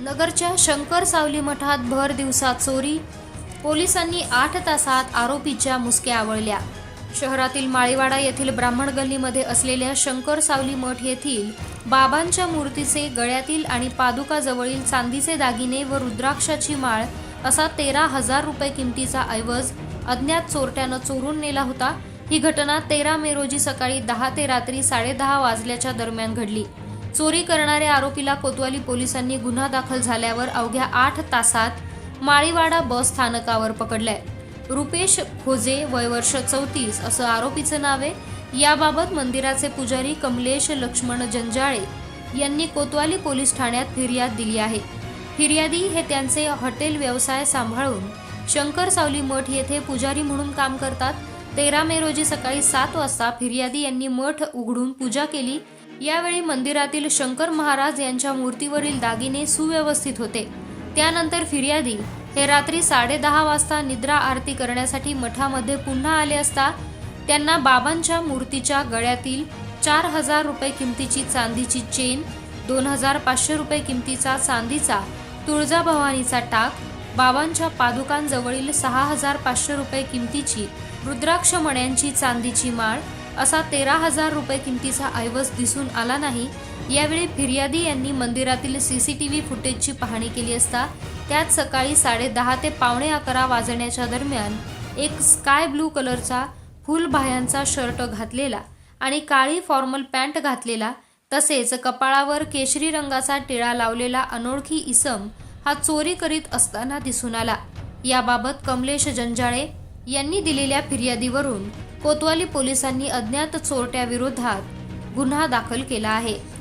नगरच्या शंकर सावली मठात भर दिवसात चोरी. पोलिसांनी आठ तासात आरोपीच्या मुसक्या आवळल्या. शहरातील माळीवाडा येथील ब्राह्मण गल्लीमध्ये असलेल्या शंकर सावली मठ येथील बाबांच्या मूर्तीचे गळ्यातील आणि पादुकाजवळील चांदीचे दागिने व रुद्राक्षाची माळ असा तेरा हजार रुपये किमतीचा ऐवज अज्ञात चोरट्यानं चोरून नेला होता. ही घटना तेरा मे रोजी सकाळी दहा ते रात्री साडेदहा वाजल्याच्या दरम्यान घडली. चोरी करणाऱ्या आरोपीला कोतवाली पोलिसांनी गुन्हा दाखल झाल्यावर अवघ्या आठ तासात माळीवाडा बस स्थानकावर पकडलाय. रुपेश खोजे वय वर्ष चौतीस असं आरोपीचं नाव आहे. याबाबत मंदिराचे पुजारी कमलेश लक्ष्मण जंजाळे यांनी कोतवाली पोलीस ठाण्यात फिर्याद दिली आहे. फिर्यादी हे त्यांचे हॉटेल व्यवसाय सांभाळून शंकर सावली मठ येथे पुजारी म्हणून काम करतात. तेरा मे रोजी सकाळी सात वाजता फिर्यादी यांनी मठ उघडून पूजा केली. यावेळी मंदिरातील शंकर महाराज यांच्या मूर्तीवरील दागिने सुव्यवस्थित होते. त्यानंतर फिर्यादी. हे रात्री साडेदहा वाजता निद्रा आरती करण्यासाठी मठामध्ये पुन्हा आले असता त्यांना बाबांच्या मूर्तीच्या गळ्यातील चार हजार रुपये किमतीची चांदीची चेन दोन हजार पाचशे रुपये किमतीचा चांदीचा तुळजाभवानीचा टाक बाबांच्या पादुकांजवळील सहा हजार पाचशे रुपये किमतीची रुद्राक्ष मण्यांची चांदीची माळ असा तेरा हजार रुपये किमतीचा ऐवज दिसून आला नाही. यावेळी फिर्यादी यांनी मंदिरातील सीसीटीव्ही फुटेजची पाहणी केली असता त्यात सकाळी साडेदहा ते पावणे अकरा वाजण्याच्या दरम्यान एक स्काय ब्लू कलरचा फुलबाह्यांचा शर्ट घातलेला आणि काळी फॉर्मल पॅन्ट घातलेला तसेच कपाळावर केशरी रंगाचा टिळा लावलेला अनोळखी इसम हा चोरी करीत असताना दिसून आला. याबाबत कमलेश जंजाळे यांनी दिलेल्या फिर्यादीवरून कोतवाली पोलिसांनी अज्ञात चोरट्याविरोधात गुन्हा दाखल केला आहे.